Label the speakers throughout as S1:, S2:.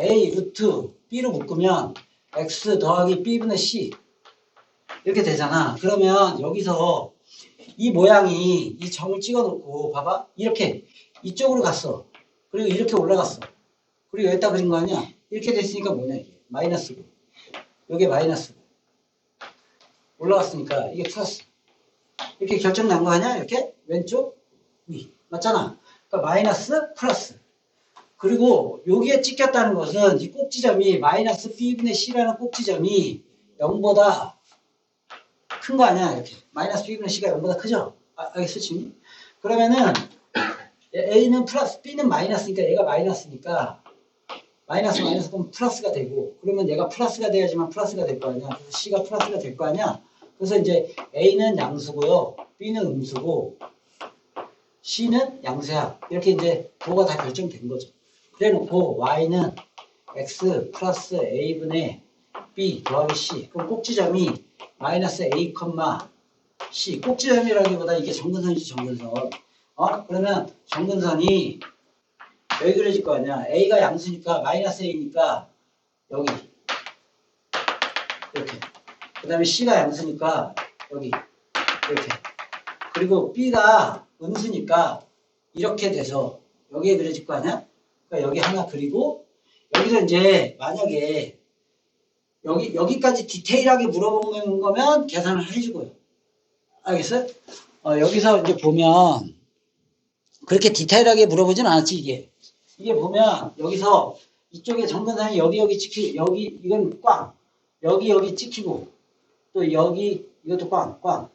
S1: A 루트 B로 묶으면 X 더하기 B분의 C 이렇게 되잖아. 그러면 여기서 이 모양이 이 점을 찍어 놓고 봐봐. 이렇게 이쪽으로 갔어. 그리고 이렇게 올라갔어. 그리고 여기다 그린 거 아니야? 이렇게 됐으니까 뭐냐 이게 마이너스고 여기 마이너스고 올라갔으니까 이게 플러스 이렇게 결정 난 거 아니야? 이렇게 왼쪽 위 맞잖아. 그러니까 마이너스 플러스 그리고 여기에 찍혔다는 것은 이 꼭지점이 마이너스 b분의 c라는 꼭지점이 0보다 큰 거 아니야 이렇게. 마이너스 b분의 c가 0보다 크죠? 아, 알겠어 지금? 그러면은 a는 플러스 b는 마이너스니까 얘가 마이너스니까 마이너스 마이너스 그럼 플러스가 되고 그러면 얘가 플러스가 돼야지만 플러스가 될 거 아니야. 그래서 c가 플러스가 될 거 아니야? 그래서 이제 a는 양수고요. B는 음수고 c는 양수야. 이렇게 이제 도가 다 결정된 거죠 그래 놓고 y는 x 플러스 a분의 b 더하기 c. 그럼 꼭지점이 마이너스 a, c. 꼭지점이라기보다 이게 정근선이지 정근선. 어? 그러면 정근선이 여기 그려질 거 아니야? a가 양수니까 마이너스 a니까 여기. 이렇게. 그 다음에 c가 양수니까 여기. 이렇게. 그리고 b가 음수니까 이렇게 돼서 여기에 그려질 거 아니야 그러니까 여기 하나 그리고 여기서 이제 만약에 여기 여기까지 디테일하게 물어보는 거면 계산을 해주고요. 알겠어요? 어, 여기서 이제 보면 그렇게 디테일하게 물어보진 않았지 이게. 이게 보면 여기서 이쪽에 정근선이 여기 여기 찍히 여기 이건 꽝 여기 여기 찍히고 또 여기 이것도 꽝 꽝.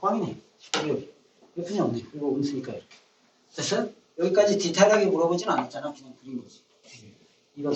S1: 꽝이네. 여기 여기. 옆이 없네. 그리고 음수니까 이렇게. 됐어요? 여기까지 디테일하게 물어보진 않았잖아. 그냥 그린 거지. 이거